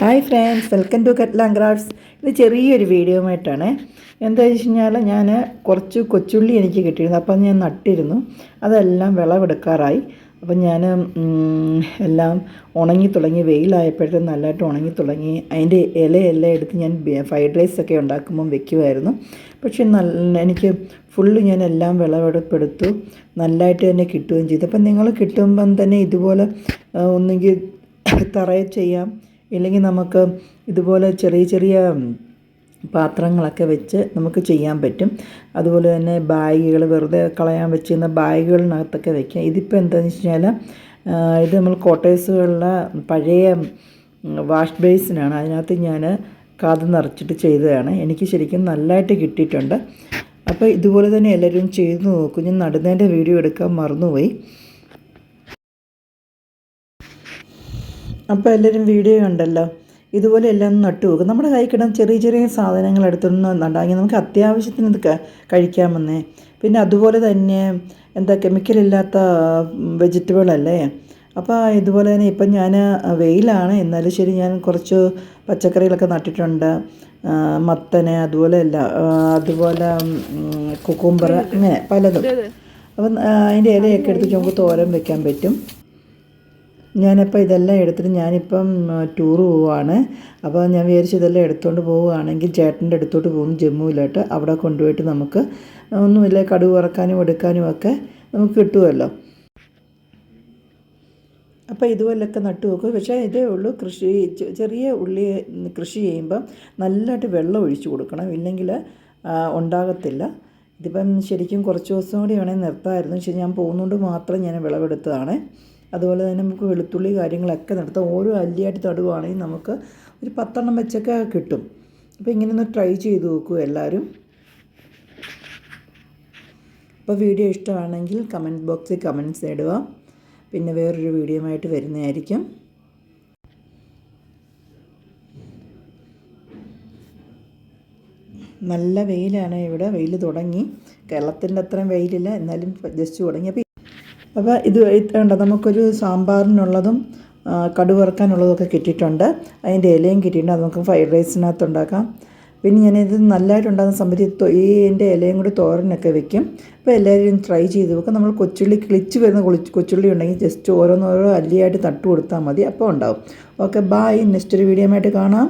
Hi friends welcome to കറ്റ്ലാം crafts. ഇത് ചെറിയൊരു വീഡിയോ ആയിട്ടാണ് എന്താ വെച്ച് കഴിഞ്ഞാൽ ഞാൻ കുറച്ച് കൊച്ചുള്ളി എനിക്ക് കിട്ടിയിരുന്നു. അപ്പം ഞാൻ നട്ടിരുന്നു. അതെല്ലാം വിളവെടുക്കാറായി. അപ്പം ഞാൻ എല്ലാം ഉണങ്ങി തുടങ്ങി വെയിലായപ്പോഴത്തെ നല്ലതായിട്ട് ഉണങ്ങി തുടങ്ങി. അതിന്റെ ഇലയെല്ലാം എടുത്ത് ഞാൻ ഫ്രൈഡ് റൈസ് ഒക്കെ ഉണ്ടാക്കുമ്പം വെക്കുമായിരുന്നു. പക്ഷെ നല്ല എനിക്ക് ഫുള്ള് ഞാൻ എല്ലാം വിളവെടുപ്പെടുത്തു. നല്ലതായിട്ട് തന്നെ കിട്ടുകയും ചെയ്തു. അപ്പം നിങ്ങൾ കിട്ടുമ്പം തന്നെ ഇതുപോലെ ഒന്നുകിൽ തറയിൽ ചെയ്യാം ഇല്ലെങ്കിൽ നമുക്ക് ഇതുപോലെ ചെറിയ ചെറിയ പാത്രങ്ങളൊക്കെ വെച്ച് നമുക്ക് ചെയ്യാൻ പറ്റും. അതുപോലെ തന്നെ ബാഗുകൾ വെറുതെ കളയാൻ വെച്ചിരുന്ന ബാഗുകളിനകത്തൊക്കെ വെക്കാം. ഇതിപ്പോൾ എന്താണെന്ന് വെച്ച് കഴിഞ്ഞാൽ ഇത് നമ്മൾ കോട്ടേഴ്സുകളിലെ പഴയ വാഷ് ബേസിനാണ്. അതിനകത്ത് ഞാൻ കാത് നിറച്ചിട്ട് ചെയ്തതാണ്. എനിക്ക് ശരിക്കും നല്ലതായിട്ട് കിട്ടിയിട്ടുണ്ട്. അപ്പോൾ ഇതുപോലെ തന്നെ എല്ലാവരും ചെയ്ത് നോക്കും. ഞാൻ നടുന്നതിന്റെ വീഡിയോ എടുക്കാൻ മറന്നുപോയി. അപ്പോൾ എല്ലാവരും വീഡിയോ കണ്ടല്ലോ. ഇതുപോലെ എല്ലാം നട്ടു വെക്കും നമ്മുടെ കൈ കിടന്ന് ചെറിയ ചെറിയ സാധനങ്ങൾ എടുത്തൊന്ന് നടാങ്ങി നമുക്ക് അത്യാവശ്യത്തിന് ഇത് കഴിക്കാമെന്നേ. പിന്നെ അതുപോലെ തന്നെ എന്താ കെമിക്കലില്ലാത്ത വെജിറ്റബിൾ അല്ലേ? അപ്പോൾ ഇതുപോലെ തന്നെ ഇപ്പം ഞാൻ വെയിലാണ്. എന്നാലും ശരി ഞാൻ കുറച്ച് പച്ചക്കറികളൊക്കെ നട്ടിട്ടുണ്ട്. മത്തന് അതുപോലെ അല്ല അതുപോലെ കുക്കുംബർ അങ്ങനെ പലതും. അപ്പം അതിന്റെ ഇലയൊക്കെ എടുത്ത് നമുക്ക് തോരൻ വെക്കാൻ പറ്റും. ഞാനിപ്പോൾ ഇതെല്ലാം എടുത്തിട്ട് ഞാനിപ്പം ടൂർ പോവുകയാണ് അപ്പോൾ ഞാൻ വിചാരിച്ചു ഇതെല്ലാം എടുത്തുകൊണ്ട് പോവുകയാണെങ്കിൽ ചേട്ടന്റെ അടുത്തോട്ട് പോകും ജമ്മുവിലോട്ട്. അവിടെ കൊണ്ടുപോയിട്ട് നമുക്ക് ഒന്നുമില്ല കടുവ് ഇറക്കാനും എടുക്കാനും ഒക്കെ നമുക്ക് കിട്ടുമല്ലോ അപ്പോൾ ഇതുപോലൊക്കെ നട്ടു വെക്കും പക്ഷേ ഇതേ ഉള്ളൂ കൃഷി ചെറിയ ഉള്ളി കൃഷി ചെയ്യുമ്പം നല്ലതായിട്ട് വെള്ളം ഒഴിച്ചു കൊടുക്കണം. ഇല്ലെങ്കിൽ ഉണ്ടാകത്തില്ല. ഇതിപ്പം ശരിക്കും കുറച്ച് ദിവസം കൂടി വേണമെങ്കിൽ നിർത്താമായിരുന്നു. പക്ഷേ ഞാൻ പോകുന്നതുകൊണ്ട് മാത്രം ഞാൻ വിളവെടുത്തതാണ്. അതുപോലെ തന്നെ നമുക്ക് വെളുത്തുള്ളി കാര്യങ്ങളൊക്കെ നടത്താം. ഓരോ അല്ലിയായിട്ട് തടുവാണെങ്കിൽ നമുക്ക് ഒരു പത്തെണ്ണം വെച്ചൊക്കെ കിട്ടും. അപ്പോൾ ഇങ്ങനെ ഒന്ന് ട്രൈ ചെയ്ത് നോക്കൂ എല്ലാവരും. അപ്പോൾ വീഡിയോ ഇഷ്ടമാണെങ്കിൽ കമന്റ് ബോക്സിൽ കമന്റ്സ് ഇടുക. പിന്നെ വേറൊരു വീഡിയോ ആയിട്ട് വരുന്നതായിരിക്കും. നല്ല വെയിലാണ് ഇവിടെ. വെയിൽ തുടങ്ങി. കേരളത്തിന്റെ അത്രയും വെയിലില്ല. എന്നാലും ജസ്റ്റ് തുടങ്ങി. അപ്പോൾ ഇത് കണ്ടോ നമുക്കൊരു സാമ്പാറിനുള്ളതും കടുവറക്കാനുള്ളതൊക്കെ കിട്ടിയിട്ടുണ്ട്. അതിന്റെ ഇലയും കിട്ടിയിട്ടുണ്ട്. അത് നമുക്ക് ഫ്രൈഡ് റൈസിനകത്ത് ഉണ്ടാക്കാം. പിന്നെ ഞാനിത് നല്ലതായിട്ട് ഉണ്ടാകുന്ന സമയത്ത് ഈ തൊയ്യേന്റെ ഇലയും കൂടി തോരനൊക്കെ വെക്കും. അപ്പോൾ എല്ലാവരും ട്രൈ ചെയ്ത് വെക്കും നമ്മൾ കൊച്ചുള്ളി കിളിച്ച് വരുന്ന കൊച്ചുള്ളി ഉണ്ടെങ്കിൽ ജസ്റ്റ് ഓരോന്നോരോ അല്ലിയായിട്ട് തട്ട് കൊടുത്താൽ മതി. അപ്പോൾ ഉണ്ടാവും. ഓക്കെ ബായ് നെക്സ്റ്റ് ഒരു വീഡിയോ ആയിട്ട് കാണാം.